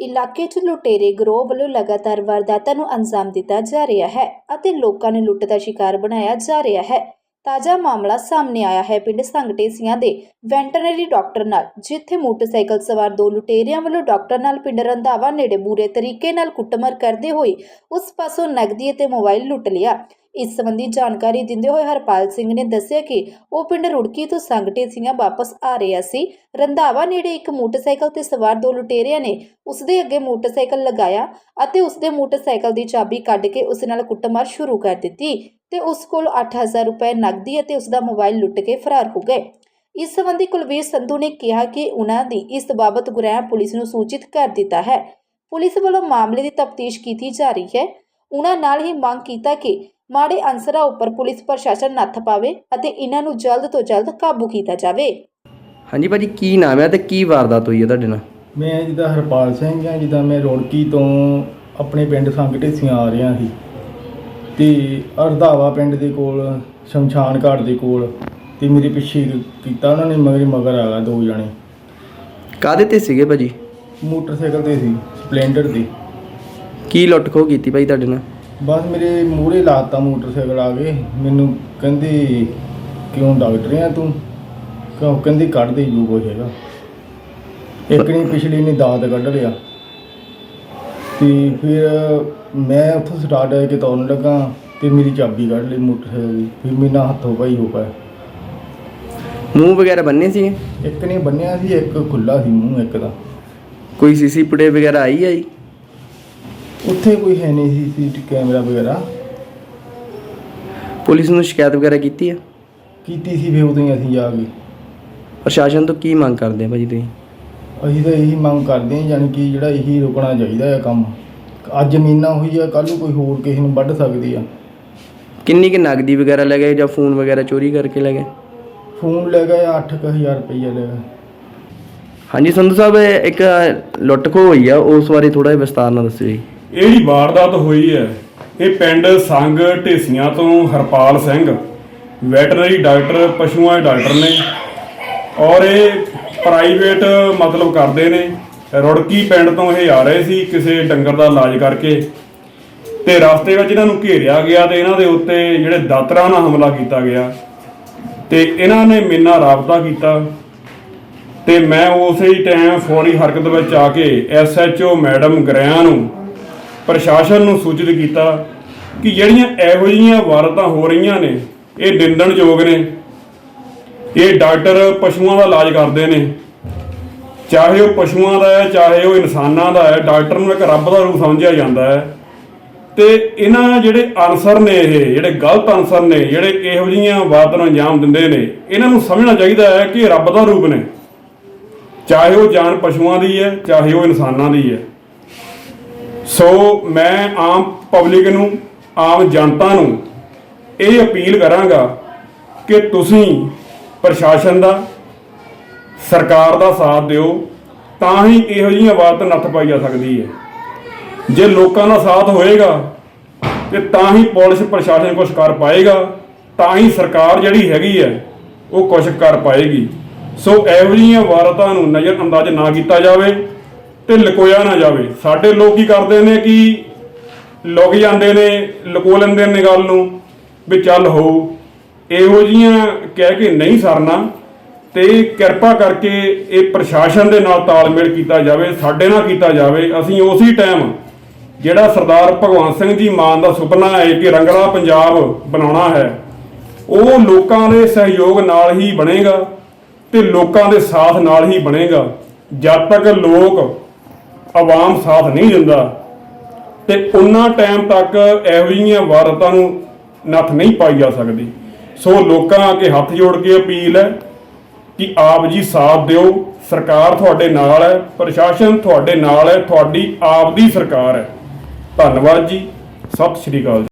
ਇਲਾਕੇ 'ਚ ਲੁਟੇਰੇ ਗਰੋਹ ਵੱਲੋਂ ਲਗਾਤਾਰ ਵਾਰਦਾਤਾਂ ਨੂੰ ਅੰਜਾਮ ਦਿੱਤਾ ਜਾ ਰਿਹਾ ਹੈ ਅਤੇ ਲੋਕਾਂ ਨੂੰ ਲੁੱਟ ਦਾ ਸ਼ਿਕਾਰ ਬਣਾਇਆ ਜਾ ਰਿਹਾ ਹੈ। ਤਾਜ਼ਾ ਮਾਮਲਾ ਸਾਹਮਣੇ ਆਇਆ ਹੈ ਪਿੰਡ ਸੰਗਟੇਸੀਆਂ ਦੇ ਵੈਟਰਨਰੀ ਡਾਕਟਰ ਨਾਲ, ਜਿੱਥੇ ਮੋਟਰਸਾਈਕਲ ਸਵਾਰ ਦੋ ਲੁਟੇਰਿਆਂ ਵੱਲੋਂ ਡਾਕਟਰ ਨਾਲ ਪਿੰਡ ਰੰਧਾਵਾ ਨੇੜੇ ਬੁਰੇ ਤਰੀਕੇ ਨਾਲ ਕੁੱਟਮਾਰ ਕਰਦੇ ਹੋਏ ਉਸ ਪਾਸੋਂ ਨਗਦੀ ਅਤੇ ਮੋਬਾਈਲ ਲੁੱਟ ਲਿਆ। ਇਸ ਸੰਬੰਧੀ ਜਾਣਕਾਰੀ ਦਿੰਦੇ ਹੋਏ ਹਰਪਾਲ ਸਿੰਘ ਨੇ ਦੱਸਿਆ ਕਿ ਉਹ ਪਿੰਡ ਰੁੜਕੀ ਤੋਂ ਸੰਗਟੇਸੀਆਂ ਵਾਪਸ ਆ ਰਿਹਾ ਸੀ। ਰੰਧਾਵਾ ਨੇੜੇ ਇੱਕ ਮੋਟਰਸਾਈਕਲ ਤੇ ਸਵਾਰ ਦੋ ਲੁਟੇਰਿਆਂ ਨੇ ਉਸ ਦੇ ਅੱਗੇ ਮੋਟਰਸਾਈਕਲ ਲਗਾਇਆ ਅਤੇ ਉਸ ਦੇ ਮੋਟਰਸਾਈਕਲ ਦੀ ਚਾਬੀ ਕੱਢ ਕੇ ਉਸ ਨਾਲ ਕੁੱਟਮਾਰ ਸ਼ੁਰੂ ਕਰ ਦਿੱਤੀ ਤੇ ਉਸ ਕੋਲ 8000 ਰੁਪਏ ਨਕਦੀ ਅਤੇ ਉਸ ਦਾ ਮੋਬਾਈਲ ਲੁੱਟ ਕੇ ਫਰਾਰ ਹੋ ਗਏ। ਇਸ ਸੰਬੰਧੀ ਕੁਲਵੀਰ ਸੰਧੂ ਨੇ ਕਿਹਾ ਕਿ ਉਹਨਾਂ ਦੀ ਇਸ ਬਾਬਤ ਗੁਰੇਆ ਪੁਲਿਸ ਨੂੰ ਸੂਚਿਤ ਕਰ ਦਿੱਤਾ ਹੈ। ਪੁਲਿਸ ਵੱਲੋਂ ਮਾਮਲੇ ਦੀ ਤਫਤੀਸ਼ ਕੀਤੀ ਜਾ ਰਹੀ ਹੈ। ਉਹਨਾਂ ਨਾਲ ਹੀ ਮੰਗ ਕੀਤਾ ਕਿ ਮਾੜੇ ਅਨਸਰਾਂ ਉੱਪਰ ਪੁਲਿਸ ਪ੍ਰਸ਼ਾਸਨ ਨੱਥ ਪਾਵੇ ਅਤੇ ਇਹਨਾਂ ਨੂੰ ਜਲਦ ਤੋਂ ਜਲਦ ਕਾਬੂ ਕੀਤਾ ਜਾਵੇ। ਹਾਂਜੀ ਭਾਜੀ ਕੀ ਨਾਮ ਹੈ ਤੇ ਕੀ ਵਾਰਦਾਤ ਹੋਈ ਹੈ ਤੁਹਾਡੇ ਨਾਲ? ਮੈਂ ਜਿੱਦਾਂ ਹਰਪਾਲ ਸਿੰਘ ਹਾਂ ਜਿੱਦਾਂ ਮੈਂ ਰੋੜਕੀ ਤੋਂ ਆਪਣੇ ਪਿੰਡ ਸੰਗਟੇਸੀਆਂ ਆ ਰਿਹਾ ਸੀ। ਤੇ ਅਰਧਾਵਾ ਪਿੰਡ ਦੇ ਕੋਲ ਸ਼ਮਸ਼ਾਨ ਘਾਟ ਦੇ ਕੋਲ ਤੇ ਮੇਰੇ ਪਿੱਛੇ ਕੀਤਾ ਉਹਨਾਂ ਨੇ ਮਗਰ ਮਗਰ ਆ ਗਿਆ ਦੋ ਜਣੇ। ਕਾਦੇ ਤੇ ਸੀਗੇ ਭਾਜੀ? ਮੋਟਰਸਾਈਕਲ ਤੇ ਸੀ ਸਪਲੈਂਡਰ ਤੇ। ਕੀ ਲੁੱਟ ਖੋਹ ਕੀਤੀ ਭਾਈ ਤੁਹਾਡੇ ਨਾਲ? ਬਸ ਮੇਰੇ ਮੂਹਰੇ ਲਾਤਾ ਮੋਟਰਸਾਈਕਲ ਆ ਗਏ ਮੈਨੂੰ ਕਹਿੰਦੇ ਕਿਉਂ ਡਾਕਟਰ ਆ ਤੂੰ? ਕਿਉਂ? ਕਹਿੰਦੇ ਕੱਢ ਦੇ ਜੋ ਕੁਛ ਹੈਗਾ। ਇੱਕ ਨੇ ਪਿਛਲੀ ਨੇ ਦਾਤ ਕੱਢ ਲਿਆ। ਤੇ ਫਿਰ ਮੈਂ ਉੱਥੋਂ ਸਟਾਰਟ ਆ ਕੇ ਤੁਰਨ ਲੱਗਾ ਤੇ ਮੇਰੀ ਚਾਬੀ ਕੱਢ ਲਈ ਮੋਟਰਸਾਈਕਲ ਦੀ। ਫਿਰ ਮੇਰਾ ਹੱਥੋਂ ਭਾਈ ਹੋ ਪਿਆ ਮੂੰਹ ਵਗੈਰਾ ਬੰਨੇ ਸੀ? ਇੱਕ ਨੇ ਬੰਨਿਆ ਸੀ ਇੱਕ ਖੁੱਲਾ ਸੀ ਮੂੰਹ ਇੱਕ ਦਾ। ਕੋਈ ਸੀਸੀ ਫੁਟੇਜ ਵਗੈਰਾ ਆਈ ਹੈ ਜੀ? ਉੱਥੇ ਕੋਈ ਹੈ ਨਹੀਂ ਸੀ ਸੀ ਕੈਮਰਾ ਵਗੈਰਾ। ਪੁਲਿਸ ਨੂੰ ਸ਼ਿਕਾਇਤ ਵਗੈਰਾ ਕੀਤੀ ਹੈ ਕੀਤੀ ਸੀ ਫਿਰ ਉਦੋਂ ਹੀ ਅਸੀਂ ਜਾ ਕੇ। ਪ੍ਰਸ਼ਾਸਨ ਤੋਂ ਕੀ ਮੰਗ ਕਰਦੇ ਆ ਭਾਜੀ ਤੁਸੀਂ? ਅਸੀਂ ਤਾਂ ਇਹੀ ਮੰਗ ਕਰਦੇ ਹਾਂ ਯਾਨੀ ਕਿ ਜਿਹੜਾ ਇਹੀ ਰੁਕਣਾ ਚਾਹੀਦਾ ਹੈ ਕੰਮ। ਅੱਜ ਜ਼ਮੀਨਾਂ ਹੋਈ ਆ ਕੱਲ ਨੂੰ ਕੋਈ ਹੋਰ ਕਿਸੇ ਨੂੰ ਵੱਢ ਸਕਦੀ ਆ। ਕਿੰਨੀ ਕਿ ਨਗਦੀ ਵਗੈਰਾ ਲੈ ਗਏ ਜਾਂ ਫੋਨ ਵਗੈਰਾ ਚੋਰੀ ਕਰਕੇ ਲੈ ਗਏ? ਫੋਨ ਲੈ ਗਏ 8000 ਰੁਪਈਆ ਲੈ ਗਏ। ਹਾਂਜੀ ਸੰਧੂ ਸਾਹਿਬ ਇੱਕ ਲੁੱਟ ਖੋਹ ਹੋਈ ਆ ਉਸ ਬਾਰੇ ਥੋੜਾ ਜਿਹਾ ਵਿਸਤਾਰ ਨਾਲ ਦੱਸਿਓ ਜੀ। ਇਹ ਜਿਹੜੀ ਵਾਰਦਾਤ ਹੋਈ ਹੈ, ਇਹ ਪਿੰਡ ਸੰਗ ਢੇਸੀਆਂ ਤੋਂ ਹਰਪਾਲ ਸਿੰਘ ਵੈਟਰਨਰੀ ਡਾਕਟਰ, ਪਸ਼ੂਆਂ ਦੇ ਡਾਕਟਰ ਨੇ ਔਰ ਇਹ ਪ੍ਰਾਈਵੇਟ ਮਤਲਬ ਕਰਦੇ ਨੇ। ਰੁੜਕੀ ਪਿੰਡ ਤੋਂ ਇਹ ਆ ਰਹੇ ਸੀ ਕਿਸੇ ਡੰਗਰ ਦਾ ਇਲਾਜ ਕਰਕੇ ਤੇ ਰਸਤੇ ਵਿੱਚ ਇਹਨਾਂ ਨੂੰ ਘੇਰਿਆ ਗਿਆ ਤੇ ਇਹਨਾਂ ਦੇ ਉੱਤੇ ਜਿਹੜੇ ਦਾਤਰਾਂ ਨਾਲ ਹਮਲਾ ਕੀਤਾ ਗਿਆ ਤੇ ਇਹਨਾਂ ਨੇ ਮੇਰੇ ਨਾਲ ਰਾਬਤਾ ਕੀਤਾ ਤੇ ਮੈਂ ਉਸੇ ਹੀ ਟਾਈਮ ਫੌਰੀ ਹਰਕਤ ਵਿੱਚ ਆ ਕੇ ਐਸਐਚਓ ਮੈਡਮ ਗਰਿਆਂ ਨੂੰ ਪ੍ਰਸ਼ਾਸਨ ਨੂੰ ਸੂਚਿਤ ਕੀਤਾ ਕਿ ਜਿਹੜੀਆਂ ਇਹੋ ਜਿਹੀਆਂ ਵਾਰਤਾਂ ਹੋ ਰਹੀਆਂ ਨੇ, ਇਹ ਨਿੰਦਣਯੋਗ ਨੇ। ਇਹ ਡਾਕਟਰ ਪਸ਼ੂਆਂ ਦਾ ਇਲਾਜ ਕਰਦੇ ਨੇ। ਚਾਹੇ ਉਹ ਪਸ਼ੂਆਂ ਦਾ ਹੈ, ਚਾਹੇ ਉਹ ਇਨਸਾਨਾਂ ਦਾ ਹੈ, ਡਾਕਟਰ ਨੂੰ ਇੱਕ ਰੱਬ ਦਾ ਰੂਪ ਸਮਝਿਆ ਜਾਂਦਾ ਹੈ। ਤੇ ਇਹਨਾਂ ਜਿਹੜੇ ਅਨਸਰ ਨੇ ਇਹ, ਜਿਹੜੇ ਗਲਤ ਅਨਸਰ ਨੇ, ਜਿਹੜੇ ਇਹੋ ਜਿਹੀਆਂ ਵਾਰਦਾਤਾਂ ਨੂੰ ਅੰਜਾਮ ਦਿੰਦੇ ਨੇ, ਇਹਨਾਂ ਨੂੰ ਸਮਝਣਾ ਚਾਹੀਦਾ ਹੈ ਕਿ ਇਹ ਰੱਬ ਦਾ ਰੂਪ ਨੇ। ਚਾਹੇ ਉਹ ਜਾਨ ਪਸ਼ੂਆਂ ਦੀ ਹੈ, ਚਾਹੇ ਉਹ ਇਨਸਾਨਾਂ ਦੀ ਹੈ। ਸੋ ਮੈਂ ਆਮ ਪਬਲਿਕ ਨੂੰ, ਆਮ ਜਨਤਾ ਨੂੰ ਇਹ ਅਪੀਲ ਕਰਾਂਗਾ ਕਿ ਤੁਸੀਂ ਪ੍ਰਸ਼ਾਸਨ ਦਾ, ਸਰਕਾਰ ਦਾ ਸਾਥ ਦਿਓ, ਤਾਂ ਹੀ ਇਹੋ ਜਿਹੀਆਂ ਵਾਰਤਾਂ ਨੱਥ ਪਾਈ ਜਾ ਸਕਦੀ ਹੈ। ਜੇ ਲੋਕਾਂ ਦਾ ਸਾਥ ਹੋਏਗਾ, ਤੇ ਤਾਂ ਹੀ ਪੁਲਿਸ ਪ੍ਰਸ਼ਾਸਨ ਕੁਝ ਕਰ ਪਾਏਗਾ, ਤਾਂ ਹੀ ਸਰਕਾਰ ਜਿਹੜੀ ਹੈਗੀ ਹੈ, ਉਹ ਕੁਝ ਕਰ ਪਾਏਗੀ। ਸੋ ਇਹੋ ਜਿਹੀਆਂ ਵਾਰਤਾਂ ਨੂੰ ਨਜ਼ਰ ਅੰਦਾਜ਼ ਨਾ ਕੀਤਾ ਜਾਵੇ। ਤੇ ਲੁਕੋਇਆ ਨਾ ਜਾਵੇ। ਸਾਡੇ ਲੋਕ ਕੀ ਕਰਦੇ ਨੇ ਕਿ ਲੁਕ ਜਾਂਦੇ ਨੇ, ਲੁਕੋ ਲੈਂਦੇ ਨੇ ਗੱਲ ਨੂੰ ਵੀ ਚੱਲ ਹੋ। ਇਹੋ ਜੀਆਂ ਕਹਿ ਕੇ ਨਹੀਂ ਸਰਨਾ ਤੇ ਕਿਰਪਾ ਕਰਕੇ ਇਹ ਪ੍ਰਸ਼ਾਸਨ ਦੇ ਨਾਲ ਤਾਲਮੇਲ ਕੀਤਾ ਜਾਵੇ, ਸਾਡੇ ਨਾਲ ਕੀਤਾ ਜਾਵੇ। ਅਸੀਂ ਉਸੇ ਟਾਈਮ ਜਿਹੜਾ ਸਰਦਾਰ ਭਗਵੰਤ ਸਿੰਘ ਜੀ ਮਾਨ ਦਾ ਸੁਪਨਾ ਹੈ ਕਿ ਰੰਗਲਾ ਪੰਜਾਬ ਬਣਾਉਣਾ ਹੈ, ਉਹ ਲੋਕਾਂ ਦੇ ਸਹਿਯੋਗ ਨਾਲ ਹੀ ਬਣੇਗਾ ਤੇ ਲੋਕਾਂ ਦੇ ਸਾਥ ਨਾਲ ਹੀ ਬਣੇਗਾ। ਜਦ ਤੱਕ ਲੋਕ ਆਵਾਮ ਸਾਥ ਨਹੀਂ ਦਿੰਦਾ। ਤੇ ਉਹਨਾਂ ਟਾਈਮ ਤੱਕ ਇਹੋ ਜਿਹੀਆਂ ਵਾਰਤਾਂ ਨੂੰ ਨੱਥ ਨਹੀਂ ਪਾਈ ਜਾ ਸਕਦੀ। ਸੋ ਲੋਕਾਂ ਅੱਗੇ ਹੱਥ ਜੋੜ ਕੇ ਅਪੀਲ ਹੈ ਕਿ ਆਪ ਜੀ ਸਾਥ ਦਿਓ। ਸਰਕਾਰ ਤੁਹਾਡੇ ਨਾਲ ਹੈ, ਪ੍ਰਸ਼ਾਸਨ ਤੁਹਾਡੇ ਨਾਲ ਹੈ, ਤੁਹਾਡੀ ਆਪ ਦੀ ਸਰਕਾਰ ਹੈ। ਧੰਨਵਾਦ ਜੀ। ਸਤਿ ਸ਼੍ਰੀ ਅਕਾਲ ਜੀ।